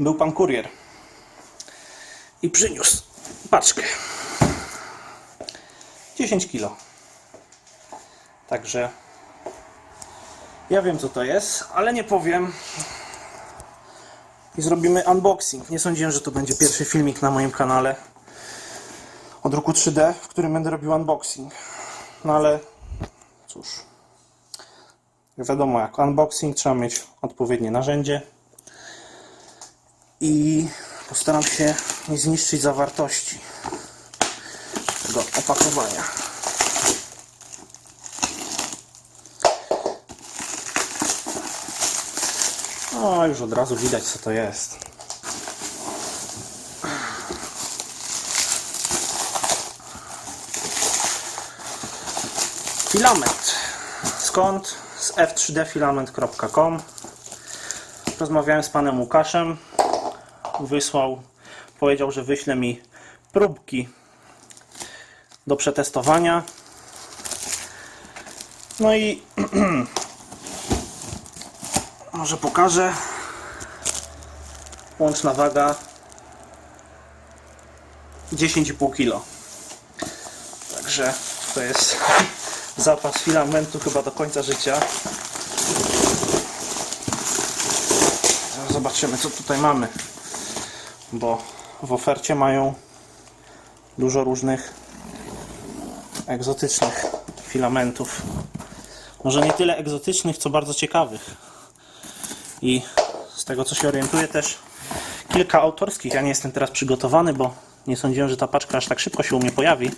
był pan kurier i przyniósł paczkę. 10 kilo. Także ja wiem co to jest, ale nie powiem. I zrobimy unboxing. Nie sądziłem, że to będzie pierwszy filmik na moim kanale o druku 3D, w którym będę robił unboxing. No ale cóż. Wiadomo, jak unboxing trzeba mieć odpowiednie narzędzie i postaram się nie zniszczyć zawartości tego opakowania. No, już od razu widać co to jest. Filament. Skąd? Z f3dfilament.com Rozmawiałem z panem Łukaszem. Wysłał, powiedział, że wyśle mi próbki do przetestowania. No i może pokażę. Łączna waga 10,5 kg. Także to jest zapas filamentu chyba do końca życia. Zobaczymy co tutaj mamy. Bo w ofercie mają dużo różnych egzotycznych filamentów. Może nie tyle egzotycznych, co bardzo ciekawych. I z tego co się orientuję też kilka autorskich. Ja nie jestem teraz przygotowany, bo nie sądziłem, że ta paczka aż tak szybko się u mnie pojawi.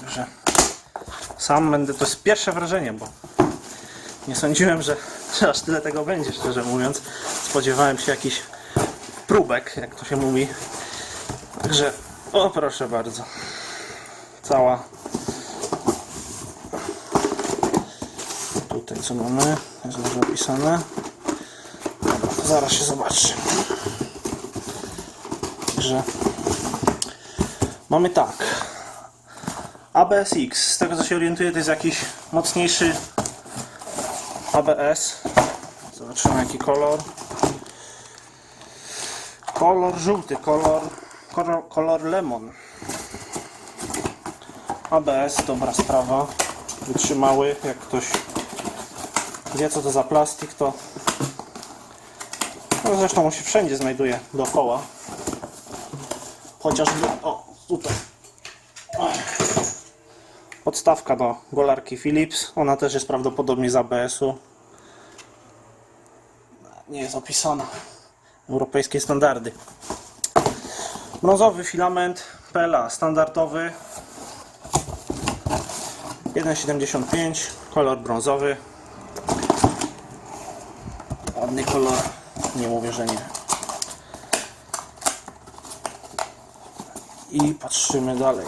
Także sam będę, to jest pierwsze wrażenie, bo nie sądziłem, że, aż tyle tego będzie, szczerze mówiąc. Spodziewałem się jakichś próbek, jak to się mówi. Także, o proszę bardzo. Cała. Tutaj co mamy? Jest dobrze opisane. Zaraz się zobaczy. Także mamy tak. ABS-X, z tego co się orientuję, to jest jakiś mocniejszy ABS. Zobaczymy jaki kolor. Kolor żółty, kolor, kolor, kolor lemon. ABS, dobra sprawa. Wytrzymały, jak ktoś wie co to za plastik, to no zresztą on się wszędzie znajduje dookoła. Chociażby, o tutaj. Podstawka do golarki Philips. Ona też jest prawdopodobnie z ABS-u. Nie jest opisana. Europejskie standardy. Brązowy filament PLA standardowy. 1,75 kolor brązowy. Ładny kolor nie mówię, że nie. I patrzymy dalej.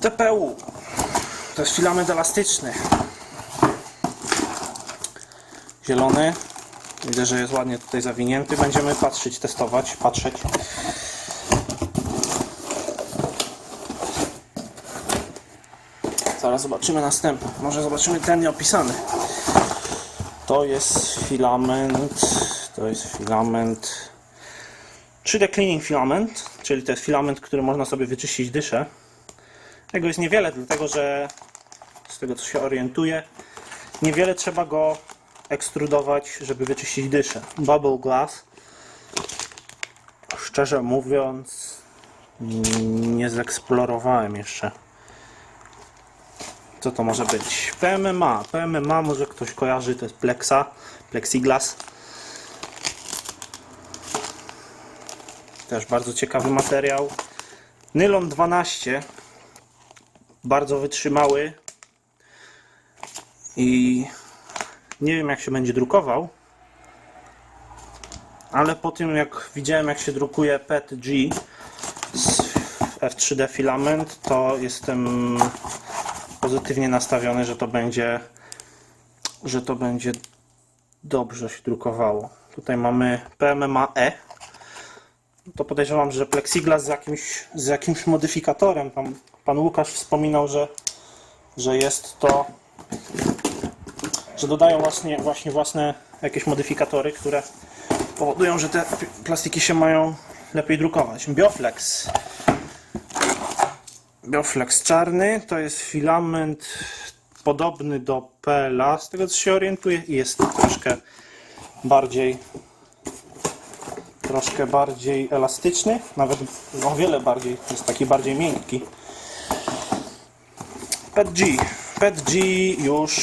TPU to jest filament elastyczny zielony widzę, że jest ładnie tutaj zawinięty będziemy patrzeć, testować, patrzeć Zaraz zobaczymy następny. Może zobaczymy ten nieopisany. To jest filament. To jest filament. 3D Cleaning Filament, czyli to jest filament, który można sobie wyczyścić dyszę. Tego jest niewiele, dlatego że z tego co się orientuję, niewiele trzeba go ekstrudować, żeby wyczyścić dyszę. Bubble Glass. Szczerze mówiąc, nie zeksplorowałem jeszcze co to może być? PMMA. PMMA może ktoś kojarzy, to jest Plexa, Plexiglas. Też bardzo ciekawy materiał. Nylon 12. Bardzo wytrzymały. I nie wiem jak się będzie drukował. Ale po tym jak widziałem jak się drukuje PETG z F3D filament, to jestem pozytywnie nastawiony, że to będzie że to będzie dobrze się drukowało. Tutaj mamy PMMA-E. To podejrzewam, że plexiglas z jakimś, z jakimś modyfikatorem. Tam pan Łukasz wspominał, że że jest to, że dodają właśnie, właśnie własne jakieś modyfikatory, które powodują, że te plastiki się mają lepiej drukować. Bioflex. Bioflex czarny to jest filament podobny do PLA, z tego co się orientuję, i jest troszkę bardziej troszkę bardziej elastyczny, nawet o wiele bardziej, jest taki bardziej miękki. PETG. PETG już,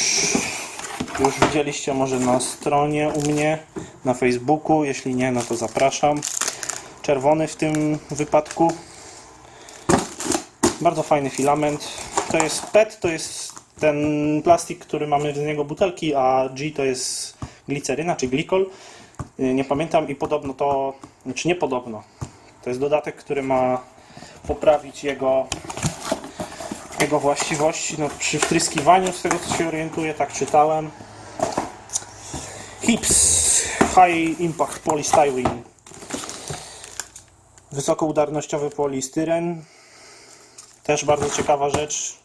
już widzieliście może na stronie u mnie, na Facebooku, jeśli nie, no to zapraszam. Czerwony w tym wypadku. Bardzo fajny filament. To jest PET, to jest ten plastik, który mamy z niego butelki, a G to jest gliceryna czy glikol. Y, Nie pamiętam i podobno to, znaczy nie podobno. To jest dodatek, który ma poprawić jego, jego właściwości no, przy wtryskiwaniu, z tego co się orientuję, tak czytałem. HIPS High Impact Polystyrene. Wysokoudarnościowy polistyren też bardzo ciekawa rzecz.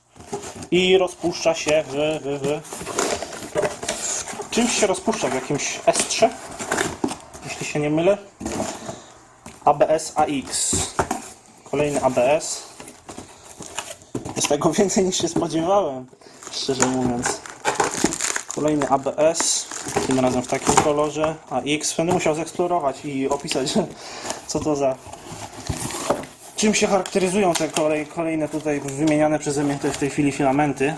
I rozpuszcza się w, w, w, czymś się rozpuszcza, w jakimś estrze jeśli się nie mylę? ABS AX kolejny ABS jest tego więcej niż się spodziewałem szczerze mówiąc. Kolejny ABS tym razem w takim kolorze AX będę musiał zeksplorować i opisać co to za czym się charakteryzują te kolej, kolejne tutaj wymieniane przeze mnie w tej chwili filamenty?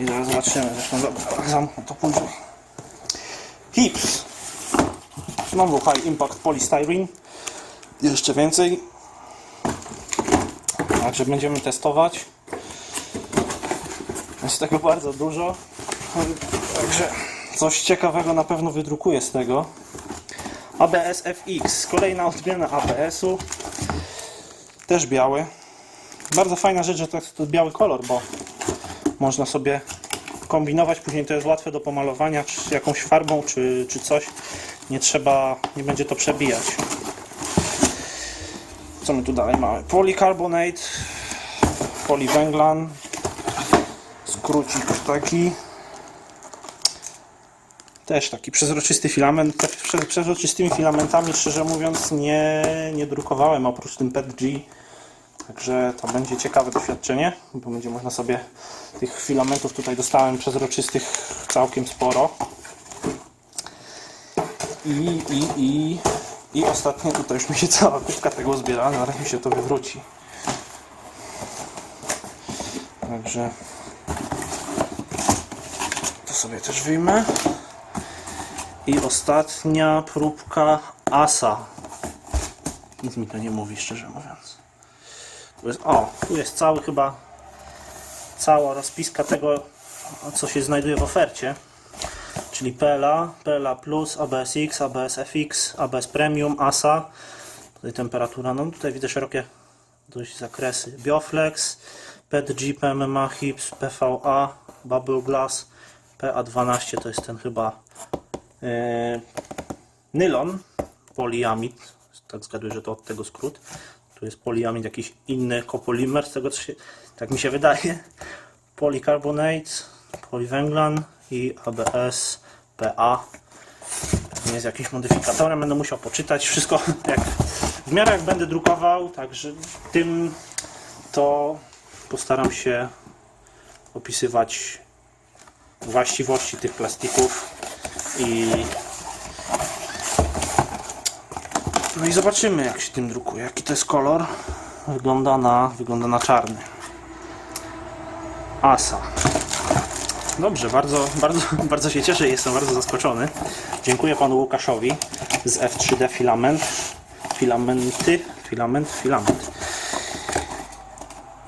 I zaraz zobaczymy zresztą dobra, zamknę to później. HIPS! Znowu High Impact Polystyrene. Jeszcze więcej także będziemy testować? Jest tego bardzo dużo. Także coś ciekawego na pewno wydrukuję z tego. ABS FX, kolejna odmiana ABS-u też biały. Bardzo fajna rzecz, że to jest biały kolor, bo można sobie kombinować, później to jest łatwe do pomalowania, czy jakąś farbą, czy, czy coś. Nie trzeba, nie będzie to przebijać. Co my tu dalej mamy? Polycarbonate, poliwęglan, skrócik taki. Też taki przezroczysty filament. Te prze- Przezroczystymi filamentami, szczerze mówiąc, nie, nie drukowałem oprócz tym PETG. Także to będzie ciekawe doświadczenie, bo będzie można sobie tych filamentów tutaj dostałem przezroczystych całkiem sporo. I, i, i, i ostatnio tutaj już mi się cała kubka tego zbiera, zaraz mi się to wywróci. Także to sobie też wyjmę. I ostatnia próbka Asa. Nic mi to nie mówi, szczerze mówiąc. Tu jest, o, tu jest cały chyba cała rozpiska tego, co się znajduje w ofercie. Czyli PLA, PLA Plus, ABS-X, ABS-FX, ABS Premium, ASA. Tutaj temperatura, no tutaj widzę szerokie dość zakresy. Bioflex, PETG, PMMA, HIPS, PVA, Bubble Glass, PA12 to jest ten chyba yy, nylon, poliamid, tak zgaduję, że to od tego skrót. Tu jest poliamid, jakiś inny kopolimer, z tego co się, tak mi się wydaje. Polycarbonate, poliwęglan i ABS, PA. Nie jest jakimś modyfikatorem, będę musiał poczytać wszystko jak, w miarę jak będę drukował, także tym to postaram się opisywać właściwości tych plastików i no i zobaczymy jak się tym drukuje, jaki to jest kolor? Wygląda na, wygląda na czarny. Asa Dobrze, bardzo, bardzo, bardzo się cieszę jestem bardzo zaskoczony. Dziękuję panu Łukaszowi z F3D Filament. Filamenty, filament, filament.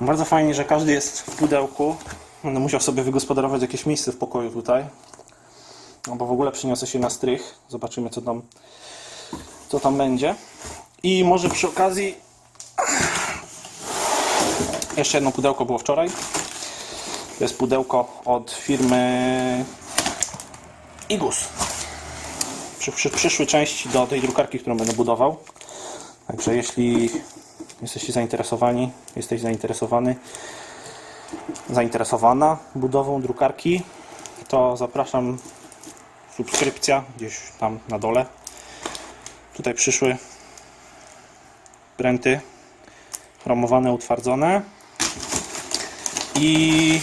Bardzo fajnie, że każdy jest w pudełku. Będę musiał sobie wygospodarować jakieś miejsce w pokoju tutaj. No bo w ogóle przyniosę się na strych. Zobaczymy co tam, co tam będzie. I może przy okazji jeszcze jedno pudełko było wczoraj. To jest pudełko od firmy Igus. Przy, przy, przyszły części do tej drukarki, którą będę budował. Także jeśli jesteście zainteresowani, jesteś zainteresowany, zainteresowana budową drukarki, to zapraszam. Subskrypcja gdzieś tam na dole. Tutaj przyszły pręty chromowane, utwardzone. I,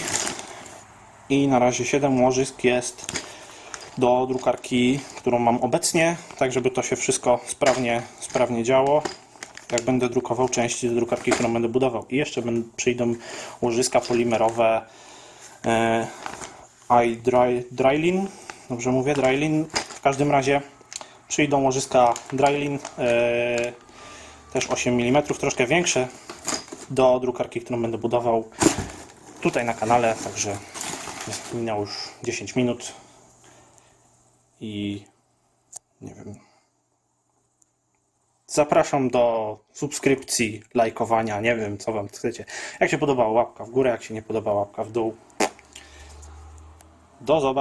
I na razie 7 łożysk jest do drukarki, którą mam obecnie, tak żeby to się wszystko sprawnie, sprawnie działo. Jak będę drukował części do drukarki, którą będę budował. I jeszcze przyjdą łożyska polimerowe e, i dry, Drylin, dobrze mówię, Drylin. W każdym razie przyjdą łożyska Drylin, e, też 8 mm, troszkę większe do drukarki, którą będę budował tutaj na kanale, także minęło już 10 minut i nie wiem. Zapraszam do subskrypcji, lajkowania, nie wiem co wam chcecie. Jak się podobała łapka w górę, jak się nie podoba łapka w dół. Do zobaczenia.